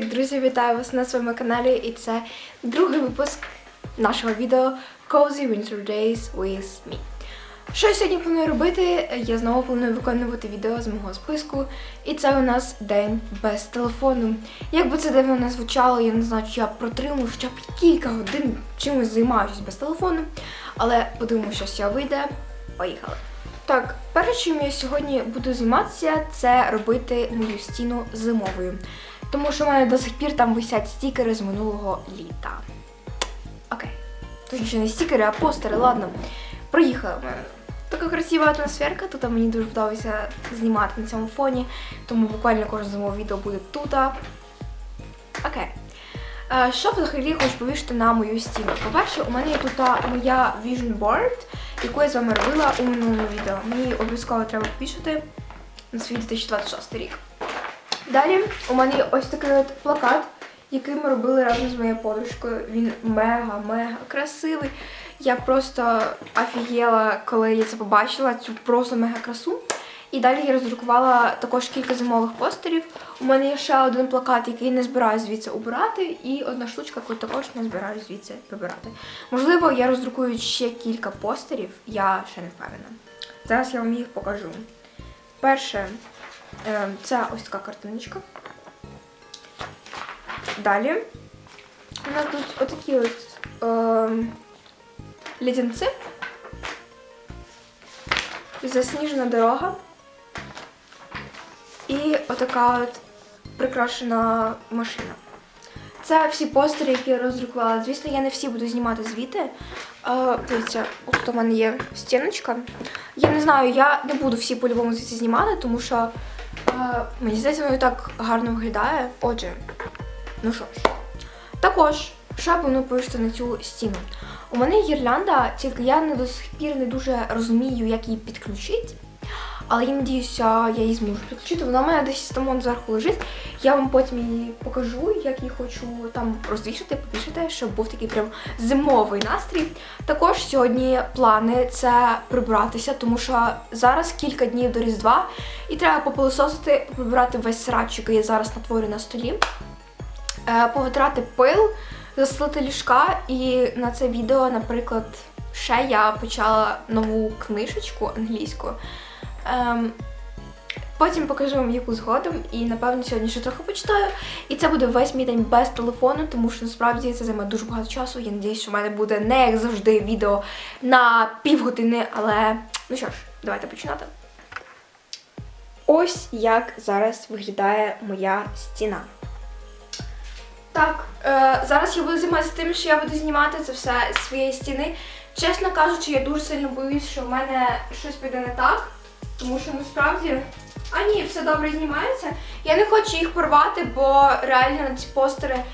Друзі, вітаю вас на своєму каналі, і це другий випуск нашого відео Cozy Winter Days with me. Що я сьогодні планую робити? Я знову планую виконувати відео з мого списку, і це у нас день без телефону. Як би це дивно не звучало, я не знаю, чи я протримую хоча б кілька годин чимось займаючись без телефону, але подивимося, що цього вийде. Поїхали! Так, перше, чим я сьогодні буду займатися, це робити мою стіну зимовою. Тому що в мене до сих пір там висять стікери з минулого літа. Окей. Точніше, не стікери, а постери, ладно. Проїхали. Така красива атмосферка, тут мені дуже подобається знімати на цьому фоні, тому буквально кожне зимове відео буде тут. Окей. Е, Що взагалі хочу повішати на мою стіну? По-перше, у мене є тут моя vision board, яку я з вами робила у минулому відео. Мені обов'язково треба повішати на свій 2026 рік. Далі у мене є ось такий от плакат, який ми робили разом з моєю подружкою. Він мега-мега красивий. Я просто офігела, коли я це побачила, цю просто мега красу. І далі я роздрукувала також кілька зимових постерів. У мене є ще один плакат, який не збираю звідси обирати, і одна штучка, яку також не збираю звідси прибирати. Можливо, я роздрукую ще кілька постерів, я ще не впевнена. Зараз я вам їх покажу. Перше, це ось така картиночка. Далі у нас тут отакі от е, лідянці. Засніжена дорога. І отака от прикрашена машина. Це всі постери, які я роздрукувала. Звісно, я не всі буду знімати звідти. Е, дивіться, ось у мене є стіночка. Я не знаю, я не буду всі по-любому звідси знімати, тому що мені здається, воно так гарно виглядає. Отже, ну що ж. Також, що я повинна повісти на цю стіну. У мене гірлянда, тільки я не до сих пір не дуже розумію, як її підключити. Але я надіюся, я її зможу підключити. Вона в мене десь там вон зверху лежить. Я вам потім її покажу, як її хочу там розвішати, повішати, щоб був такий прям зимовий настрій. Також сьогодні плани це прибратися, тому що зараз кілька днів до Різдва, і треба попилососити, прибрати весь срач, який я зараз натворю на столі, е, повитрати пил, застелити ліжка. І на це відео, наприклад, ще я почала нову книжечку англійську. Ем, потім покажу вам яку згодом, і напевно сьогодні ще трохи почитаю. І це буде весь мій день без телефону, тому що насправді це займе дуже багато часу. Я сподіваюся, що в мене буде не як завжди відео на півгодини, але ну що ж, давайте починати. Ось як зараз виглядає моя стіна. Так, е, зараз я буду займатися тим, що я буду знімати це все з своєї стіни. Чесно кажучи, я дуже сильно боюсь, що в мене щось піде не так, тому що насправді. А ні, все добре знімається. Я не хочу їх порвати, бо реально на ці постери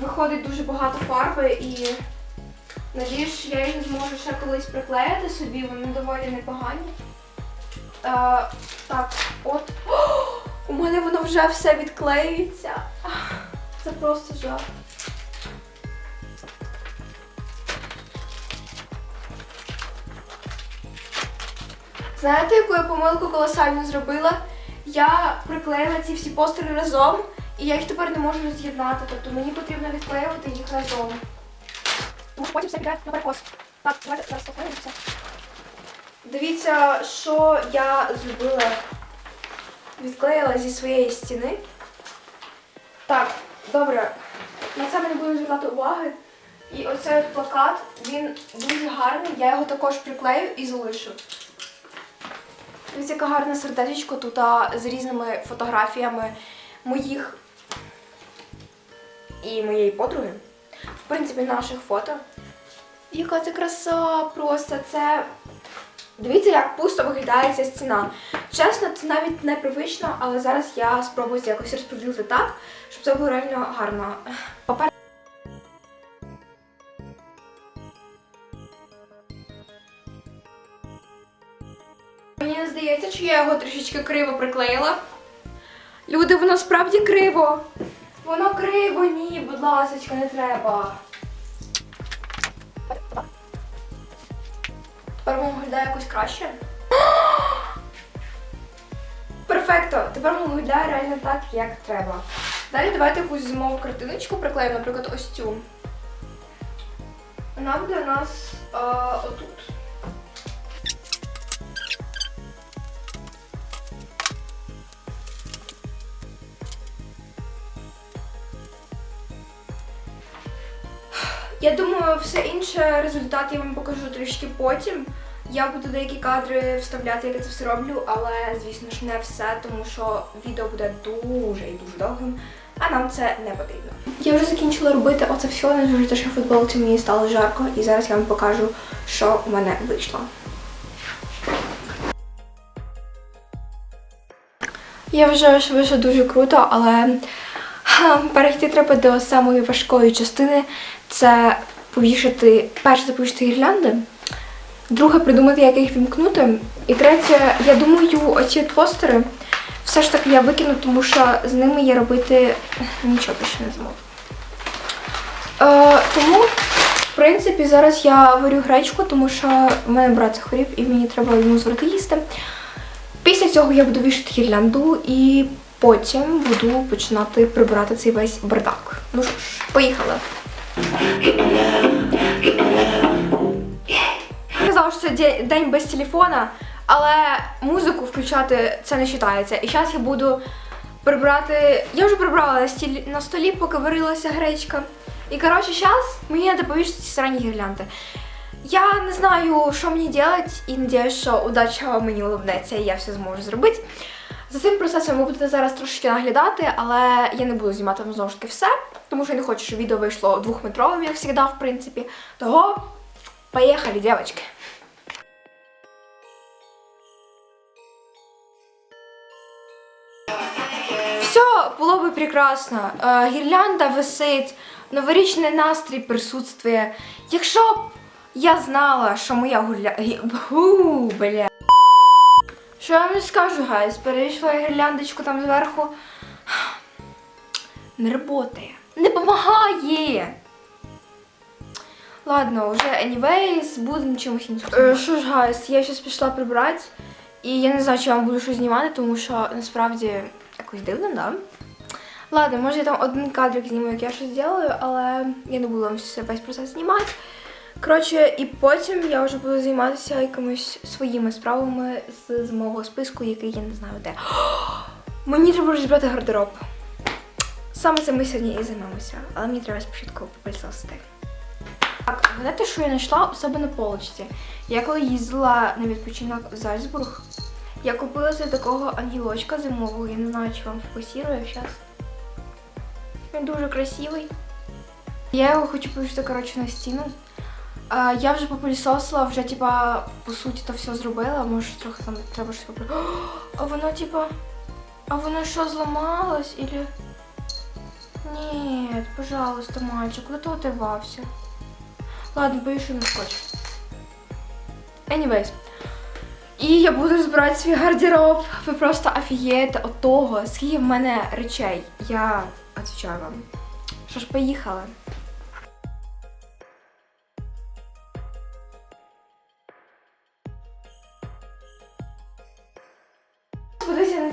виходить дуже багато фарби і надіюсь, я їх зможу ще колись приклеїти собі, вони доволі непогані. Е, так, от. О, у мене воно вже все відклеюється. Це просто жах. Знаєте, яку я помилку колосальну зробила? Я приклеїла ці всі постери разом, і я їх тепер не можу роз'єднати. Тобто мені потрібно відклеювати їх разом. Тому потім все піде на перекос. Так, давайте зараз поклеїмо. Дивіться, що я зробила. Відклеїла зі своєї стіни. Так, добре. На це ми не будемо звертати уваги. І оцей плакат, він дуже гарний. Я його також приклею і залишу. Ось яке гарне сердечко тут з різними фотографіями моїх і моєї подруги. В принципі, наших фото. Яка це краса просто. Це. Дивіться, як пусто виглядає ця стіна. Чесно, це навіть непривично, але зараз я спробую якось розподілити так, щоб це було реально гарно. Я його трішечки криво приклеїла. Люди, воно справді криво. Воно криво, ні, будь ласка, не треба. Тепер воно виглядає якось краще. Перфекто! Тепер воно виглядає реально так, як треба. Далі давайте якусь зимову картиночку приклеїмо, наприклад, ось цю. Вона буде у нас е, отут. Я думаю, все інше результат я вам покажу трішки потім. Я буду деякі кадри вставляти, як я це все роблю, але звісно ж не все, тому що відео буде дуже і дуже довгим, а нам це не потрібно. Я вже закінчила робити оце все, не дуже те, що футболці мені стало жарко, і зараз я вам покажу, що у мене вийшло. Я вважаю, що вийшло дуже круто, але перейти треба до самої важкої частини. Це повішати, перше це повішати гірлянди, друге придумати, як їх вімкнути. І третє, я думаю, оці постери все ж таки я викину, тому що з ними я робити нічого більше не зможу. Е, тому, в принципі, зараз я варю гречку, тому що в мене брат захворів і мені треба йому зварити їсти. Після цього я буду вішати гірлянду і потім буду починати прибирати цей весь бардак. Ну що ж, поїхали. Я казала, що це день без телефона, але музику включати це не вважається. І зараз я буду прибрати. Я вже прибрала на, столі, поки варилася гречка. І коротше, зараз мені треба повісити срані гірлянди. Я не знаю, що мені робити, і сподіваюся, що удача мені улыбнеться, і я все зможу зробити. За цим процесом ви будете зараз трошки наглядати, але я не буду знімати вам знову ж таки все, тому що я не хочу, щоб відео вийшло двохметровим, як завжди, в принципі. Того, поїхали, дівчатки. Все було би прекрасно. Е, гірлянда висить, новорічний настрій присутствує. Якщо б я знала, що моя гурля... Ху, бля. Що я вам скажу, гайс? Перейшла я гірляндочку там зверху. Не работає. Не помагає. Ладно, вже anyways, будемо чимось іншим. Е, Що ж, гайс, я зараз пішла прибрати. І я не знаю, чи я вам буду щось знімати, тому що насправді якось дивно, да? Ладно, може я там один кадрик зніму, як я щось зроблю, але я не буду вам весь процес знімати. Коротше, і потім я вже буду займатися якимись своїми справами з зимового списку, який я не знаю де. Мені треба розібрати гардероб. Саме цим ми сьогодні і займемося, але мені треба спочатку попильсосити. Так, знаєте, що я знайшла у себе на полочці? Я коли їздила на відпочинок в Зальцбург, я купила собі такого ангелочка зимового, я не знаю, чи вам фокусує зараз. Він дуже красивий. Я його хочу повісити, коротше, на стіну. А, я вже попилісосила, вже, типа, по суті, то все зробила, може трохи там треба щось попри. А воно, типа. А воно що, зламалось? Или. Ні, пожалуйста, мальчик, куди ти оторвався? Ладно, повішу на скотч. Anyways. І я буду розбирати свій гардероб. Ви просто офігієте от того, скільки в мене речей. Я відповідаю вам. Що ж, поїхали.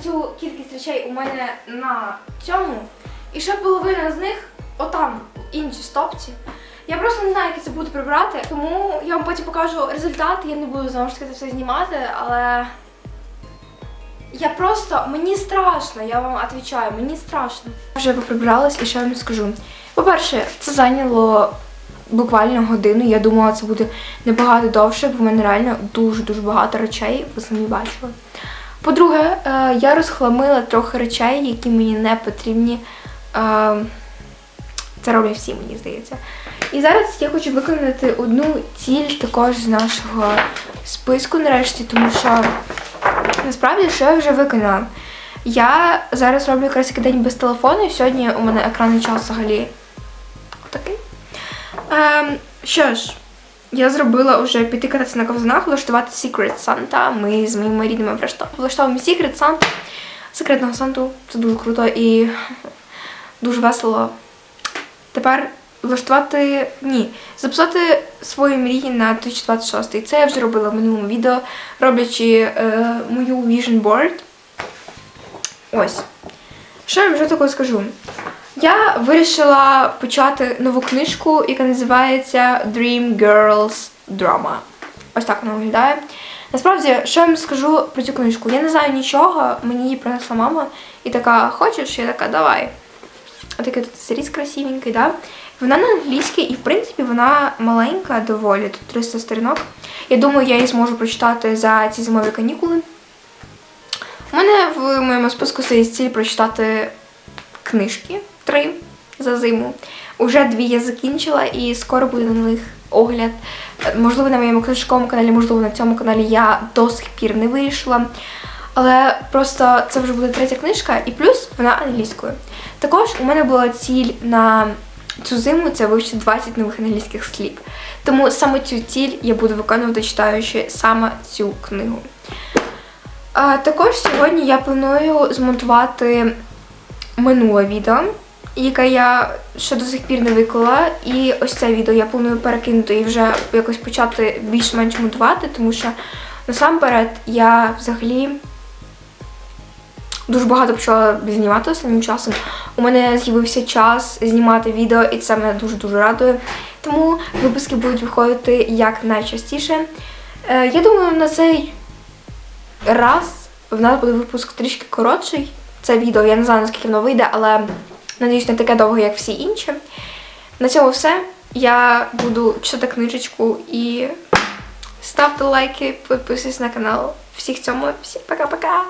Цю кількість речей у мене на цьому. І ще половина з них отам, в іншій стопці. Я просто не знаю, як це буду прибрати, тому я вам потім покажу результат. Я не буду знову ж таки це все знімати, але я просто мені страшно, я вам відповідаю, мені страшно. Вже поприбралась і я вам скажу. По-перше, це зайняло буквально годину. Я думала, це буде набагато довше, бо в мене реально дуже-дуже багато речей, ви самі бачили. По-друге, е, я розхламила трохи речей, які мені не потрібні. Е, Це роблять всі, мені здається. І зараз я хочу виконати одну ціль також з нашого списку нарешті, тому що насправді що я вже виконала. Я зараз роблю якраз такий день без телефону. і Сьогодні у мене екранний час взагалі такий. Ем, що ж, я зробила вже піти кататися на ковзанах, влаштувати Secret Santa. Ми з моїми рідними влаштовуємо Secret Santa. Секретного Санту. Це дуже круто і дуже весело. Тепер влаштувати. Ні, записати свої мрії на 2026. І це я вже робила в минулому відео, роблячи е, мою vision board. Ось. Що я вже такого скажу? Я вирішила почати нову книжку, яка називається Dream Girls Drama. Ось так вона виглядає. Насправді, що я вам скажу про цю книжку? Я не знаю нічого, мені її принесла мама і така, хочеш? Я така, давай. Отакий тут зріз красивенький, да? Вона на англійській і, в принципі, вона маленька доволі, тут 300 сторінок. Я думаю, я її зможу прочитати за ці зимові канікули. У мене в моєму списку стоїть ціль прочитати книжки три за зиму. Уже дві я закінчила і скоро буде на них огляд. Можливо, на моєму книжковому каналі, можливо, на цьому каналі я до сих пір не вирішила. Але просто це вже буде третя книжка, і плюс вона англійською. Також у мене була ціль на цю зиму це вивчити 20 нових англійських слів. Тому саме цю ціль я буду виконувати, читаючи саме цю книгу. А, також сьогодні я планую змонтувати минуле відео, яке я ще до сих пір не виклала. І ось це відео я планую перекинути і вже якось почати більш-менш монтувати, тому що насамперед я взагалі дуже багато почала знімати останнім часом. У мене з'явився час знімати відео, і це мене дуже-дуже радує. Тому випуски будуть виходити як найчастіше. Е, я думаю, на цей раз в нас буде випуск трішки коротший. Це відео, я не знаю, наскільки воно вийде, але надіюсь, не таке довго, як всі інші. На цьому все. Я буду читати книжечку і ставте лайки, підписуйтесь на канал. Всіх цьому, всім пока-пока!